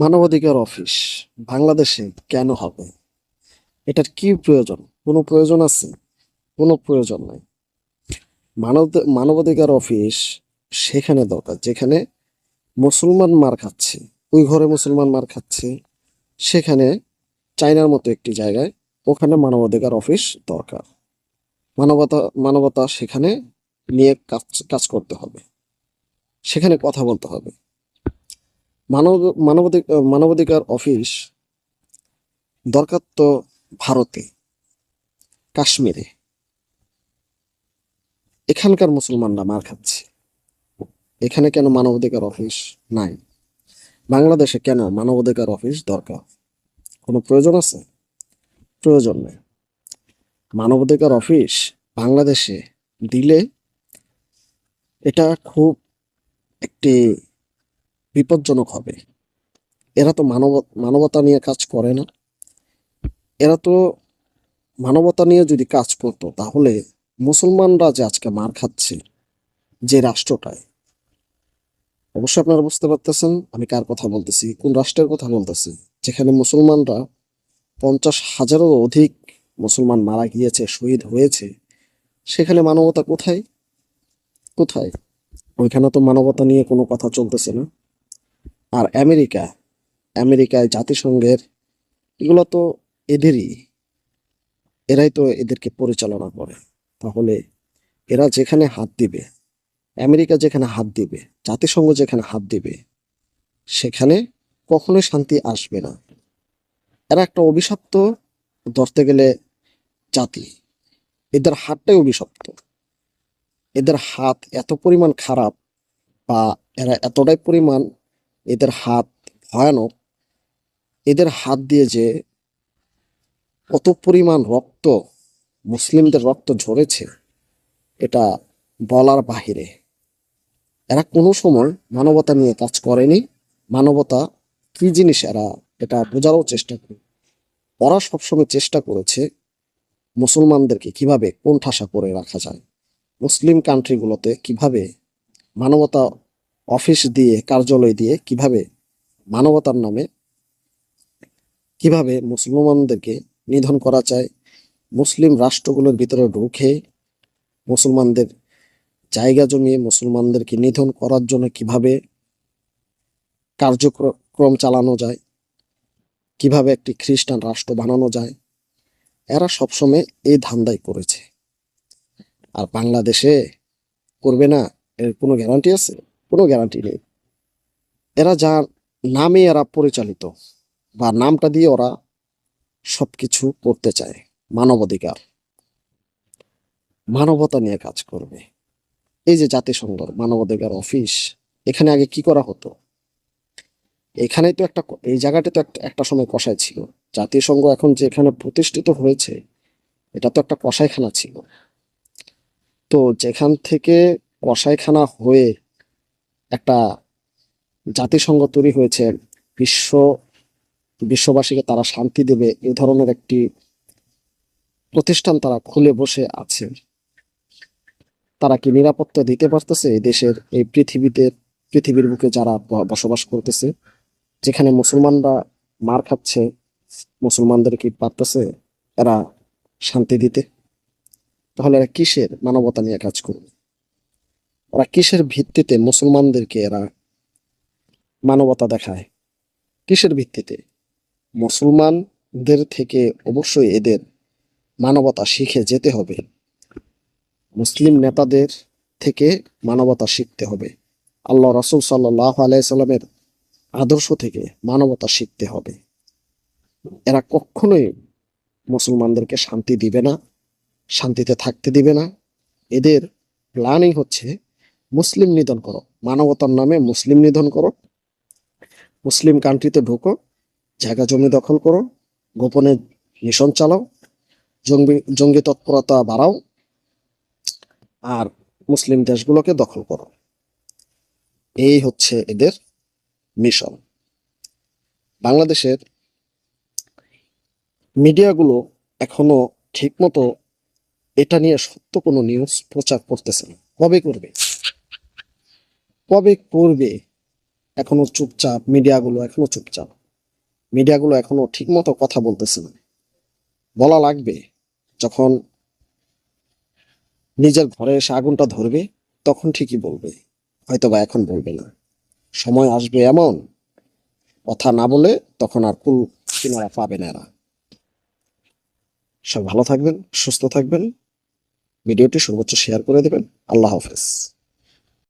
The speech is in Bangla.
মানবাধিকার অফিস বাংলাদেশে কেন হবে? এটার কি প্রয়োজন? কোনো প্রয়োজন আছে? কোনো প্রয়োজন নাই। মানব মানবাধিকার অফিস সেখানে দরকার, যেখানে মুসলমান মার খাচ্ছে, ওই ঘরে মুসলমান মার খাচ্ছে। সেখানে চাইনার মতো একটি জায়গায় ওখানে মানবাধিকার অফিস দরকার। মানবতা মানবতা সেখানে নিয়ে কাজ কাজ করতে হবে। সেখানে কথা বলতে হবে। মানব মানবাধিকার মানবাধিকার অফিস দরকার তো ভারতে, কাশ্মীরে। এখানকার মুসলমানরা মার খাচ্ছে। এখানে কেন মানবাধিকার অফিস নাই? বাংলাদেশে কেন মানবাধিকার অফিস দরকার? কোনো প্রয়োজন আছে? প্রয়োজন নেই। মানবাধিকার অফিস বাংলাদেশে দিলে এটা খুব একটি বিপজ্জনক হবে। এরা তো মানব, মানবতা নিয়ে কাজ করে না। এরা তো মানবতা নিয়ে যদি কাজ করতো, তাহলে মুসলমানরা যে আজকে মার খাচ্ছে যে রাষ্ট্রটায় অবশ্যই আপনারা বুঝতে পারতেছেন আমি কার কথা বলতেছি, কোন রাষ্ট্রের কথা বলতেছি, যেখানে মুসলমানরা পঞ্চাশ হাজারও অধিক মুসলমান মারা গিয়েছে, শহীদ হয়েছে, সেখানে মানবতা কোথায়? কোথায়? ওইখানে তো মানবতা নিয়ে কোনো কথা চলতেছে না। আর আমেরিকা, আমেরিকায় জাতিসংঘের, এগুলো তো এদেরই। এরাই তো এদেরকে পরিচালনা করে। তাহলে এরা যেখানে হাত দিবে, আমেরিকা যেখানে হাত দিবে, জাতিসংঘ যেখানে হাত দিবে, সেখানে কখনোই শান্তি আসবে না। এরা একটা অভিশপ্ত, ধরতে গেলে জাতি। এদের হাতটাই অভিশপ্ত। এদের হাত এত পরিমাণ খারাপ বা এরা এতটাই পরিমাণ এদের হাত ভয়ানক। এদের হাত দিয়ে যে কত পরিমাণ রক্ত, মুসলিমদের রক্ত ঝরেছে, এটা বলার বাহিরে। এরা কোনো সময় মানবতা নিয়ে কাজ করেনি। মানবতা কি জিনিস এরা এটা বোঝারও চেষ্টা করে ওরা সবসময় চেষ্টা করেছে মুসলমানদেরকে কীভাবে কোণঠাসা করে রাখা যায়, মুসলিম কান্ট্রিগুলোতে কীভাবে মানবতা অফিস দিয়ে, কার্যালয় দিয়ে কীভাবে মানবতার নামে কীভাবে মুসলমানদেরকে নিধন করা যায়, মুসলিম রাষ্ট্রগুলোর ভিতরে ঢুকে মুসলমানদের জায়গা জমিয়ে মুসলমানদেরকে নিধন করার জন্য কীভাবে কার্যক্রম চালানো যায়, কীভাবে একটি খ্রিস্টান রাষ্ট্র বানানো যায়, এরা সবসময় এই ধান্দাই করেছে। আর বাংলাদেশে করবে না, এর কোনো গ্যারান্টি আছে? কোনো গ্যারান্টি নেই। এরা যার নামে এরা পরিচালিত বা নামটা দিয়ে ওরা সবকিছু করতে চায়, মানবাধিকার, মানবতা নিয়ে কাজ করবে। এই যে জাতিসংঘ মানবাধিকার অফিস, এখানে আগে কি করা হতো? এখানেই তো একটা, এই জায়গাটা তো একটা একটা সময় কষাই ছিল। জাতিসংঘ এখন যে এখানে প্রতিষ্ঠিত হয়েছে, এটা তো একটা কষাইখানা ছিল। তো যেখান থেকে কষাইখানা হয়ে একটা জাতিসংঘ তৈরি হয়েছে। বিশ্ব, বিশ্ববাসীকে তারা শান্তি দেবে, এ ধরনের একটি প্রতিষ্ঠান তারা খুলে বসে আছে। তারা কি নিরাপত্তা দিতে পারতেছে এই দেশের, এই পৃথিবীতে, পৃথিবীর বুকে যারা বসবাস করতেছে? যেখানে মুসলমানরা মার খাচ্ছে, মুসলমানদের কি পারতেছে এরা শান্তি দিতে? তাহলে এরা কিসের মানবতা নিয়ে কাজ করবে? ওরা কিসের ভিত্তিতে মুসলমানদেরকে এরা মানবতা দেখায়? কিসের ভিত্তিতে? মুসলমানদের থেকে অবশ্যই এদের মানবতা শিখে যেতে হবে। মুসলিম নেতাদের থেকে মানবতা শিখতে হবে। আল্লাহ রাসুল সাল্লাহ আলাইসাল্লামের আদর্শ থেকে মানবতা শিখতে হবে। এরা কখনোই মুসলমানদেরকে শান্তি দিবে না, শান্তিতে থাকতে দিবে না। এদের প্ল্যানিং হচ্ছে মুসলিম নিধন করো। মানবতার নামে মুসলিম নিধন করো। মুসলিম কান্ট্রিতে ঢুকো। জায়গা জমি দখল করো। গোপনে মিশন চালাও। জঙ্গি জঙ্গি তৎপরতা বাড়াও। আর মুসলিম দেশগুলোকে দখল করো। এই হচ্ছে এদের মিশন। বাংলাদেশের মিডিয়াগুলো এখনও ঠিকমতো এটা নিয়ে সত্য কোনো নিউজ প্রচার করতেছে না। কবে করবে? কবে করবে? এখনও চুপচাপ, মিডিয়াগুলো এখনও চুপচাপ। মিডিয়াগুলো এখনও ঠিকমতো কথা বলতেছে না। বলা লাগবে, যখন নিজের ঘরে এসে আগুনটা ধরবে, তখন ঠিকই বলবে। হয়তো বা এখন বলবে না। সময় আসবে এমন। কথা না বলে তখন আর কুল কিনারা পাবে না এরা। সব ভালো থাকবেন, সুস্থ থাকবেন। ভিডিওটি সর্বোচ্চ শেয়ার করে দেবেন। আল্লাহ হাফেজ।